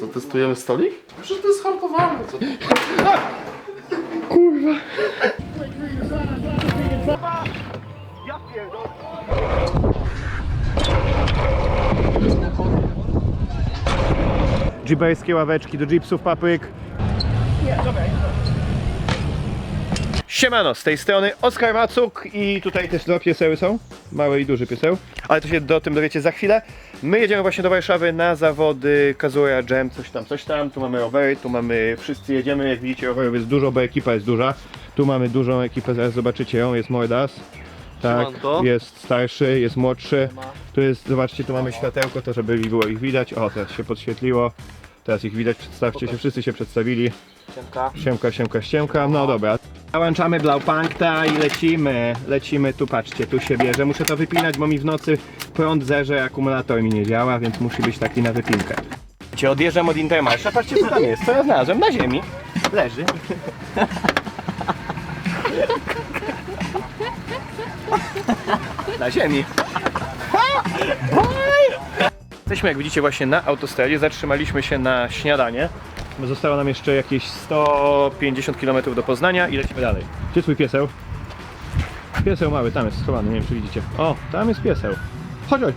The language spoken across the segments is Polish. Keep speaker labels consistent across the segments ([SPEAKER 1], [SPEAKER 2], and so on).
[SPEAKER 1] Co, testujemy stolik? Przecież to jest hartowane. Co?
[SPEAKER 2] Jeeperskie ławeczki do jeepsów papryk. Siemano, z tej strony Oskar Macuk i tutaj też dwa pieseły są, mały i duży pieseł, ale to się do tym dowiecie za chwilę. My jedziemy właśnie do Warszawy na zawody Kazura Jam, coś tam, coś tam, tu mamy rowery, tu mamy, wszyscy jedziemy, jak widzicie rowerów jest dużo, bo ekipa jest duża. Tu mamy dużą ekipę, zaraz zobaczycie ją, jest Mordas. Tak,
[SPEAKER 1] Siemanko.
[SPEAKER 2] jest starszy, jest młodszy. Tu jest, zobaczcie, tu mamy światełko, to żeby było ich widać. O, teraz się podświetliło. Teraz ich widać, przedstawcie się, wszyscy się przedstawili. Siemka, siemka, siemka. No dobra. Załączamy Blaupunkta i lecimy. Lecimy, tu patrzcie, tu się bierze. Muszę to wypinać, bo mi w nocy prąd zerze, akumulator mi nie działa, więc musi być taki na wypinkę. Cię odjeżdżam od Intermarsza, patrzcie co tam jest, co ja znalazłem, na ziemi. Leży. Na ziemi. Jesteśmy, jak widzicie, właśnie na autostradzie. Zatrzymaliśmy się na śniadanie. Zostało nam jeszcze jakieś 150 km do Poznania i lecimy dalej. Gdzie twój pieseł? Pieseł mały, tam jest schowany, nie wiem czy widzicie. O, tam jest pieseł. Chodź, chodź.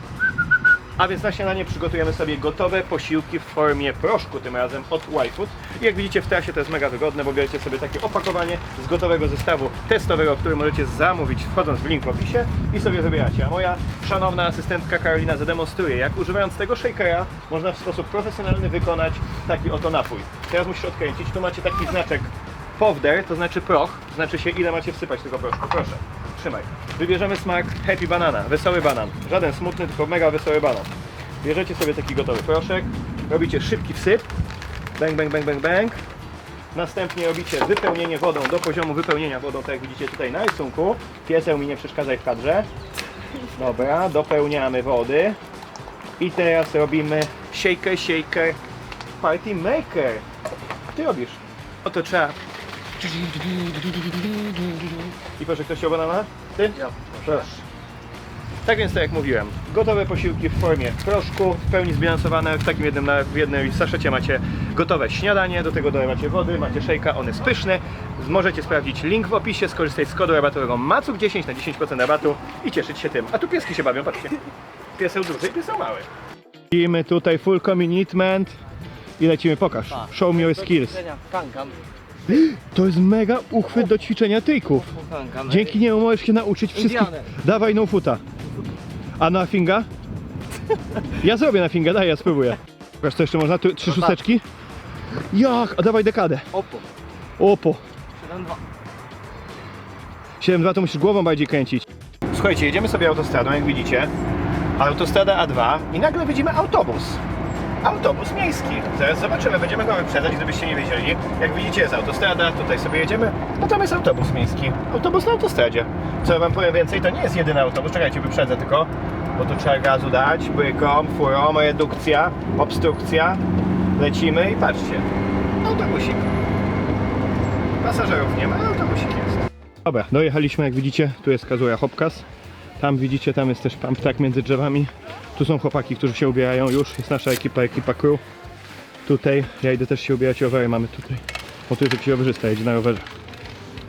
[SPEAKER 2] A więc na śniadanie przygotujemy sobie gotowe posiłki w formie proszku, tym razem od Y-Food. Jak widzicie w trasie to jest mega wygodne, bo bierzecie sobie takie opakowanie z gotowego zestawu testowego, który możecie zamówić wchodząc w link w opisie i sobie wybieracie. A moja szanowna asystentka Karolina zademonstruje, jak używając tego shakera można w sposób profesjonalny wykonać taki oto napój. Teraz musisz odkręcić, tu macie taki znaczek powder, to znaczy proch, znaczy się ile macie wsypać tego proszku. Proszę, trzymaj. Wybierzemy smak Happy Banana, wesoły banan. Żaden smutny, tylko mega wesoły banan. Bierzecie sobie taki gotowy proszek, robicie szybki wsyp, bang, bang, bang, bang, bang. Następnie robicie wypełnienie wodą do poziomu wypełnienia wodą, tak jak widzicie tutaj na rysunku. Pieseł mi nie przeszkadzaj w kadrze. Dobra, dopełniamy wody. I teraz robimy shaker, shaker, party maker. Ty robisz. Oto trzeba. I proszę, ktoś się banana? Ty? Ja. Proszę. Tak więc, tak jak mówiłem, gotowe posiłki w formie proszku, w pełni zbilansowane, w takim jednym, na- w jednej saszecie macie gotowe śniadanie, do tego dolewacie wody, macie szejka, on jest pyszny. Możecie sprawdzić link w opisie, skorzystać z kodu rabatowego MACUK10 na 10% rabatu i cieszyć się tym. A tu pieski się bawią, patrzcie. Pieseł duży i pieseł mały. Lecimy tutaj full commitment i lecimy, pokaż. Show me your skills. To jest mega uchwyt do ćwiczenia
[SPEAKER 3] kankam.
[SPEAKER 2] Dzięki niemu możesz się nauczyć wszystkich. Dawaj no futa. A na finga? Ja zrobię na finga, daj, ja spróbuję. Pokaż co jeszcze można? Tu, trzy szósteczki? Jak? A dawaj dekadę.
[SPEAKER 3] Opo.
[SPEAKER 2] Opo.
[SPEAKER 3] 7-2.
[SPEAKER 2] 7.2 to musisz głową bardziej kręcić. Słuchajcie, jedziemy sobie autostradą, jak widzicie. Autostrada A2 i nagle widzimy autobus. Autobus miejski. Zaraz zobaczymy, będziemy go wyprzedzać, gdybyście nie wiedzieli. Jak widzicie jest autostrada, tutaj sobie jedziemy, a tam jest autobus miejski. Autobus na autostradzie. Co ja wam powiem więcej, to nie jest jedyny autobus, czekajcie, wyprzedzę tylko. Bo tu trzeba gazu dać, bryką, furą, redukcja, obstrukcja. Lecimy i patrzcie. Autobusik. Pasażerów nie ma, ale autobusik jest. Dobra, dojechaliśmy, jak widzicie, tu jest Kazuya Hopkas. Tam widzicie, tam jest też pump między drzewami. Tu są chłopaki, którzy się ubierają już. Jest nasza ekipa, ekipa crew. Tutaj, ja idę też się ubierać, rowery mamy tutaj. O, tu jest jakiś rowerzysta, jedzie na rowerze.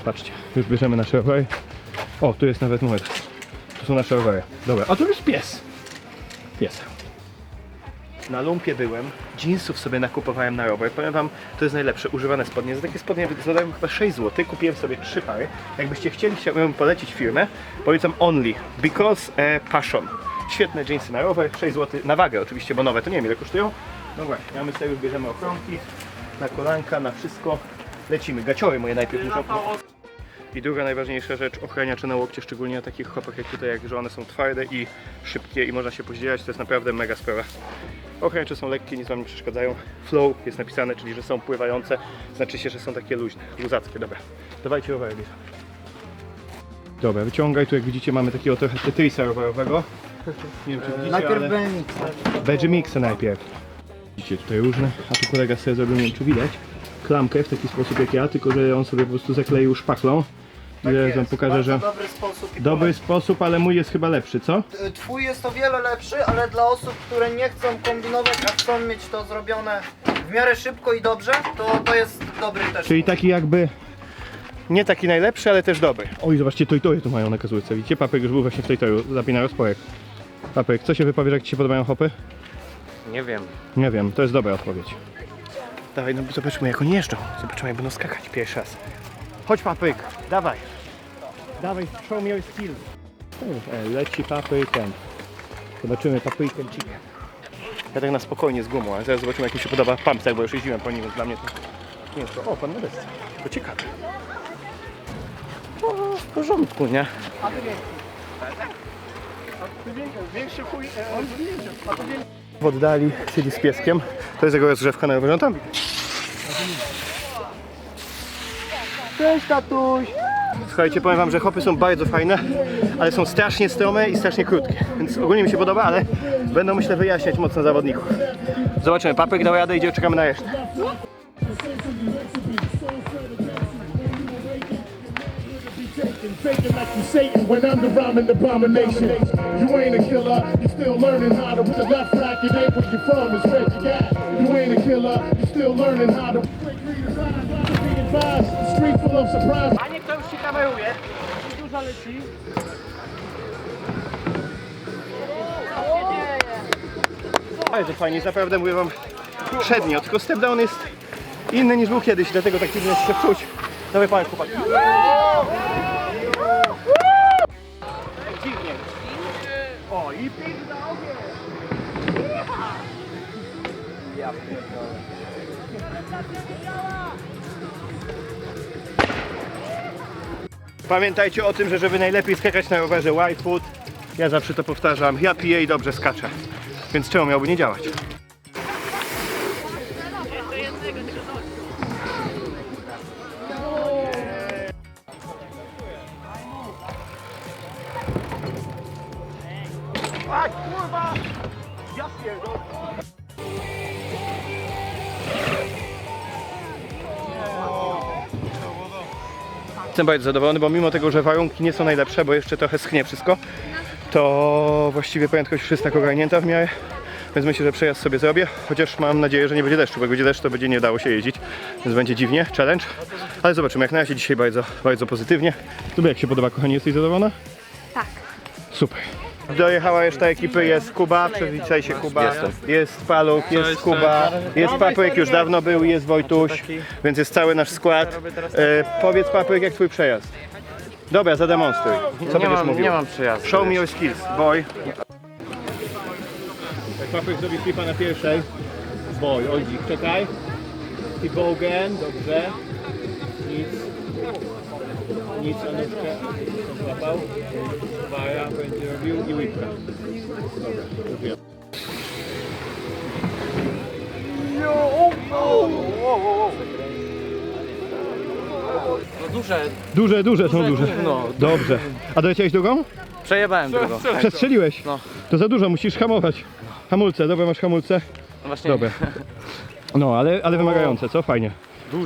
[SPEAKER 2] Patrzcie, już bierzemy nasze rowery. O, tu jest nawet numer. Tu są nasze rowery. Dobra, a tu jest pies. Pies. Na lumpie byłem, jeansów sobie nakupowałem na rower. Powiem wam, to jest najlepsze, używane spodnie. Za takie spodnie zadają chyba 6 zł. Kupiłem sobie 3 pary. Jakbyście chcieli, chciałbym polecić firmę. Polecam Only, because e, passion. Świetne jeansy na rower, 6 zł. Na wagę oczywiście, bo nowe to nie wiem ile kosztują. No właśnie, a my sobie już bierzemy ochronki, na kolanka, na wszystko. Lecimy. Gaciory moje najpierw muszą... I druga najważniejsza rzecz, ochraniacze na łokcie, szczególnie na takich chłopach jak tutaj, jak że one są twarde i szybkie i można się poździerać, to jest naprawdę mega sprawa. Ochraniacze są lekkie, nic wam nie przeszkadzają. Flow jest napisane, czyli że są pływające, znaczy się, że są takie luźne, luzackie, dobra. Dawajcie rowery, bierz. Dobra, wyciągaj, tu jak widzicie mamy takiego trochę Tetrisa rowerowego. Nie wiem czy widzicie,
[SPEAKER 3] Najpierw
[SPEAKER 2] ale...
[SPEAKER 3] BMX.
[SPEAKER 2] Veggie Mixa najpierw. Widzicie tutaj różne, a tu kolega sobie zrobił, nie wiem czy widać, klamkę w taki sposób jak ja, tylko że on sobie po prostu zakleił szpachlą. I zaraz wam pokażę, że
[SPEAKER 3] dobry sposób. i
[SPEAKER 2] dobry sposób, ale mój jest chyba lepszy, co?
[SPEAKER 3] pomysł. Twój jest o wiele lepszy, ale dla osób, które nie chcą kombinować, a chcą mieć to zrobione w miarę szybko i dobrze, to to jest dobry też.
[SPEAKER 2] Czyli taki jakby nie taki najlepszy, ale też dobry. Oj, zobaczcie, to i to tu mają na kazujce. Widzicie, papryk już był właśnie w tej toju, zapina rozporek. Papryk, co się wypowiesz, jak Ci się podobają hopy?
[SPEAKER 4] Nie wiem.
[SPEAKER 2] Nie wiem, to jest dobra odpowiedź. Dawaj, no zobaczymy jak oni jeżdżą. Zobaczymy jak będą skakać pierwszy raz. Chodź papryk, dawaj. Dawaj, show me your skills. E, leci papryk ten. Zobaczymy papryk ten chicken. Ja tak na spokojnie z gumą, ale zaraz zobaczymy jak mi się podoba pumpstack, bo już jeździłem po nim, więc dla mnie to nie jest to. O, pan Modest. To ciekawe. O, w porządku, nie? W oddali siedzi z pieskiem. To jest jego rozgrzewka na rowerze. No tam Cześć tatuś! Słuchajcie, powiem wam, że hopy są bardzo fajne, ale są strasznie strome i strasznie krótkie. Więc ogólnie mi się podoba, ale będą myślę wyjaśniać mocno zawodników. Zobaczymy, papryk dał radę, idzie, czekamy na resztę.
[SPEAKER 5] Faking like you Satan when I'm the rhyming abomination. You ain't a killer, you still learning how to with the left rack. It ain't where you from, it's where you got. You ain't a killer, you still learning how to.
[SPEAKER 2] A niech to już się kameruje. Dużo leci. Bardzo fajnie, naprawdę mówię wam przednio, tylko step down jest inny niż był kiedyś, dlatego tak dziwnie się czuć. Dawaj pan chłopak. Dziwnie. O i pik na ogień. Ja pierdolę. Pamiętajcie o tym, że żeby najlepiej skakać na rowerze Whitefoot, ja zawsze to powtarzam, ja piję i dobrze skaczę. Więc czemu miałby nie działać? Jestem bardzo zadowolony, bo mimo tego, że warunki nie są najlepsze, bo jeszcze trochę schnie wszystko, to właściwie prędkość już jest tak ogarnięta w miarę, więc myślę, że przejazd sobie zrobię, chociaż mam nadzieję, że nie będzie deszczu, bo jak będzie deszcz, to będzie nie dało się jeździć, więc będzie dziwnie, challenge, ale zobaczymy, jak na razie dzisiaj bardzo, bardzo pozytywnie. Tobie jak się podoba, kochanie, jesteś zadowolona?
[SPEAKER 6] Tak.
[SPEAKER 2] Super. Dojechała reszta ekipy, jest Kuba, przywitaj się Kuba, jest Paluch, jest Kuba, jest Papryk, już dawno był, jest Wojtuś, więc jest cały nasz skład. E, powiedz Papryk, jak twój przejazd? Dobra, zademonstruj. Co
[SPEAKER 4] Nie
[SPEAKER 2] będziesz
[SPEAKER 4] mam,
[SPEAKER 2] mówił?
[SPEAKER 4] nie mam przyjazdu.
[SPEAKER 2] Show me your skills, boy. Jak Papryk zrobi flipa na pierwszej. Boy, Oldzik, czekaj. I Bogen, dobrze. Nic. Anówkę złapał. Wara będzie robił i. Dobra, zrobiłem.
[SPEAKER 4] No duże,
[SPEAKER 2] Duże, duże są duże.
[SPEAKER 4] no.
[SPEAKER 2] Dobrze. A doleciałeś drugą?
[SPEAKER 4] Przejebałem drugą.
[SPEAKER 2] Przestrzeliłeś.
[SPEAKER 4] No.
[SPEAKER 2] To za dużo, musisz hamować. Hamulce, dobra, masz hamulce?
[SPEAKER 4] No właśnie.
[SPEAKER 2] Dobra. No, ale, ale wymagające, co? Fajnie.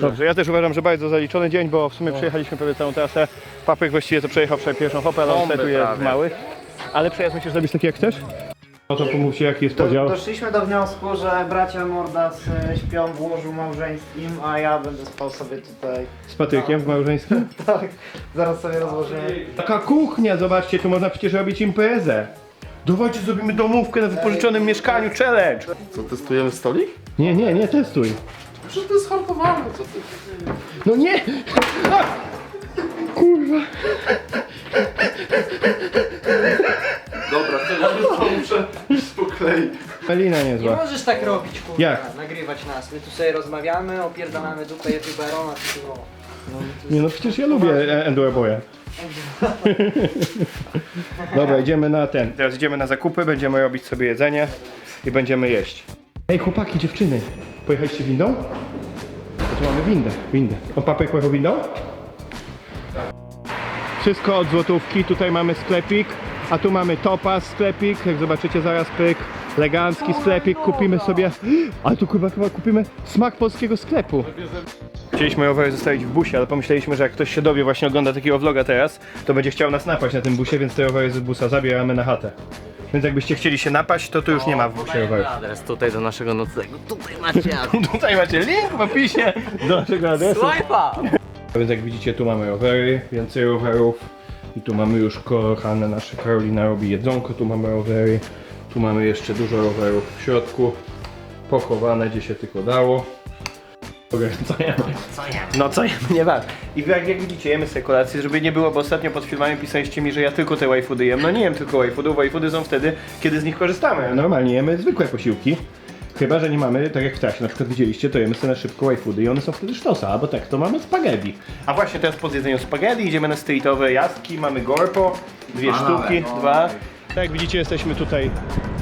[SPEAKER 2] Dobrze, ja też uważam, że bardzo zaliczony dzień, bo w sumie przejechaliśmy prawie całą trasę. Papryk właściwie to przejechał przed pierwszą hopę, ale on w
[SPEAKER 4] prawie.
[SPEAKER 2] małych. Ale przejazd musisz zrobić taki jak chcesz? No to pomówcie jaki jest podział.
[SPEAKER 3] doszliśmy do wniosku, że bracia Mordas e, śpią w łożu małżeńskim, a ja będę spał sobie tutaj.
[SPEAKER 2] Z Patrykiem w małżeństwie?
[SPEAKER 3] Tak, zaraz sobie rozłożymy.
[SPEAKER 2] Taka kuchnia, zobaczcie, tu można przecież robić imprezę. Dawajcie, zrobimy domówkę na wypożyczonym mieszkaniu, challenge!
[SPEAKER 1] Co, testujemy stolik?
[SPEAKER 2] Nie, nie, nie testuj.
[SPEAKER 1] Przecież to jest co ty?
[SPEAKER 2] No nie! A! Kurwa!
[SPEAKER 1] Dobra, to ja muszę iść pokleić.
[SPEAKER 2] Melina
[SPEAKER 3] Nie
[SPEAKER 2] niezła.
[SPEAKER 3] możesz tak robić, kurwa,
[SPEAKER 2] Jak?
[SPEAKER 3] nagrywać nas. My tu sobie rozmawiamy, opierdalamy dupę youtuberom, a ty tu... No,
[SPEAKER 2] Nie no przecież ja lubię e, Boya. Dobra, idziemy na ten. Teraz idziemy na zakupy, będziemy robić sobie jedzenie i będziemy jeść. Ej chłopaki, dziewczyny, pojechaliście windą? To tu mamy windę, windę. O papek pojechał windą? Wszystko od złotówki, tutaj mamy sklepik, a tu mamy topa sklepik, jak zobaczycie zaraz pyk, elegancki sklepik, kupimy sobie, ale tu chyba, chyba kupimy smak polskiego sklepu. Chcieliśmy rowery zostawić w busie, ale pomyśleliśmy, że jak ktoś się dowie, właśnie ogląda takiego vloga teraz, to będzie chciał nas napaść na tym busie, więc te rowery z busa zabieramy na chatę. Więc jakbyście chcieli się napaść, to tu już nie ma w rowerów.
[SPEAKER 4] Adres tutaj do naszego noclegu. Tutaj macie adres.
[SPEAKER 2] Tutaj macie link w opisie do naszego adresu.
[SPEAKER 4] Swipe'a!
[SPEAKER 2] A Więc jak widzicie, tu mamy rowery, więcej rowerów. I tu mamy już kochane nasze Karolina robi jedzonko, tu mamy rowery. Tu mamy jeszcze dużo rowerów w środku. Pochowane, gdzie się tylko dało. Co? No co jemy, nie ważne. I wy jak, jak widzicie, jemy sobie kolację, żeby nie było, bo ostatnio pod filmami pisaliście mi, że ja tylko te wayfoody jem. No nie jem tylko wayfoodów, wayfoody są wtedy, kiedy z nich korzystamy. Normalnie jemy zwykłe posiłki. Chyba, że nie mamy, tak jak w trasie, na przykład widzieliście, to jemy sobie na szybko wayfoody i one są wtedy sztosa, albo tak, to mamy spaghetti. A właśnie teraz po zjedzeniu spaghetti idziemy na streetowe jazdki, mamy gorpo, dwie sztuki, dwa. Tak jak widzicie, jesteśmy tutaj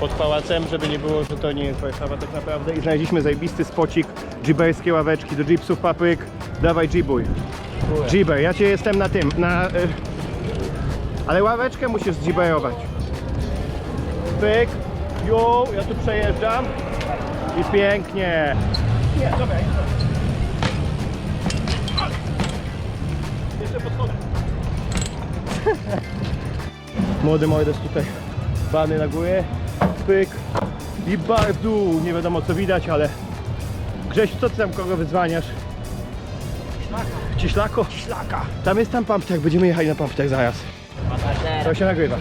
[SPEAKER 2] pod pałacem, żeby nie było, że to nie jest Warszawa tak naprawdę. I znaleźliśmy zajebisty spocik, dżiberskie ławeczki do jeepsów papryk. Dawaj jeebuj. Jeeber, ja cię jestem na tym, na... Y... Ale ławeczkę musisz zdziberować. Pyk, jo, ja tu przejeżdżam. I pięknie. Nie, dobra. Jeszcze podchodzę. Młody mordes tutaj bany na górę, pyk i bar w dół. Nie wiadomo co widać, ale Grześ, co ty tam kogo wyzwaniasz? Cieślako? Cieślaka. Tam jest tam pumptek, będziemy jechali na pumptek zaraz. To się nagrywa.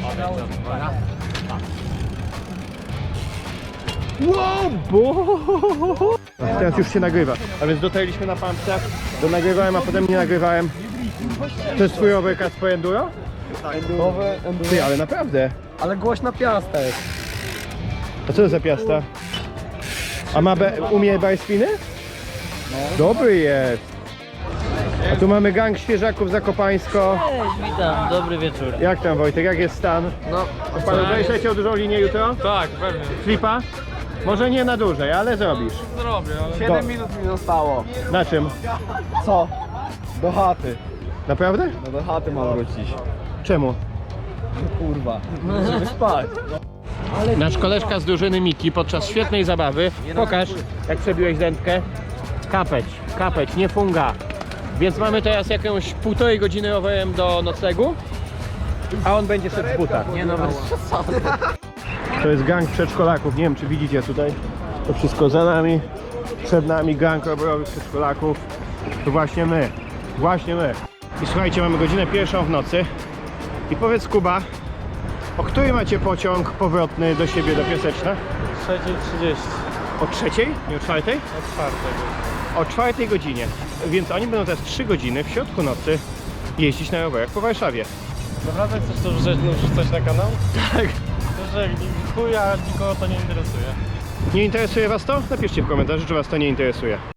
[SPEAKER 2] Wow, bo... Teraz już się nagrywa. A więc dotarliśmy na pumptek, do nagrywałem, a potem nie nagrywałem. To jest twój overcast po enduro? Ty, ale naprawdę.
[SPEAKER 3] Ale głośna piasta jest.
[SPEAKER 2] A co to za piasta? A ma be, umie bajspiny? Dobry jest. A tu mamy gang świeżaków Zakopańsko.
[SPEAKER 6] Cześć, witam, dobry wieczór.
[SPEAKER 2] Jak tam Wojtek, jak jest stan?
[SPEAKER 6] No,
[SPEAKER 2] Pan będziesz leciał dużą linię jutro?
[SPEAKER 6] tak, pewnie.
[SPEAKER 2] Flipa? Może nie na dłużej, ale zrobisz.
[SPEAKER 6] Zrobię, ale...
[SPEAKER 3] 7 minut mi zostało.
[SPEAKER 2] Na czym?
[SPEAKER 3] Co? Do chaty.
[SPEAKER 2] Naprawdę?
[SPEAKER 3] No do chaty mam wrócić.
[SPEAKER 2] Czemu?
[SPEAKER 3] Kurwa. Żeby spać.
[SPEAKER 2] Nasz koleżka z drużyny Miki podczas świetnej zabawy. Pokaż, jak przebiłeś dętkę. Kapeć, kapeć, nie funga. Więc mamy teraz jakąś półtorej godziny rowerem do noclegu. A on będzie szedł w butach.
[SPEAKER 6] Nie no.
[SPEAKER 2] To jest gang przedszkolaków. Nie wiem, czy widzicie tutaj. To wszystko za nami. Przed nami gang rowerowych przedszkolaków. To właśnie my. Właśnie my. I słuchajcie, mamy godzinę pierwszą w nocy. I powiedz Kuba, o której macie pociąg powrotny do siebie do Piaseczna?
[SPEAKER 6] 3.30.
[SPEAKER 2] O trzeciej? Nie o czwartej?
[SPEAKER 6] Od czwartego.
[SPEAKER 2] O czwartej godzinie. Więc oni będą teraz 3 godziny w środku nocy jeździć na rowerach po Warszawie.
[SPEAKER 6] Naprawdę chcesz to wrzucać, wrzucać na kanał? Tak. To, że chuja nikogo to nie interesuje.
[SPEAKER 2] Nie interesuje was to? Napiszcie w komentarzu, czy was to nie interesuje.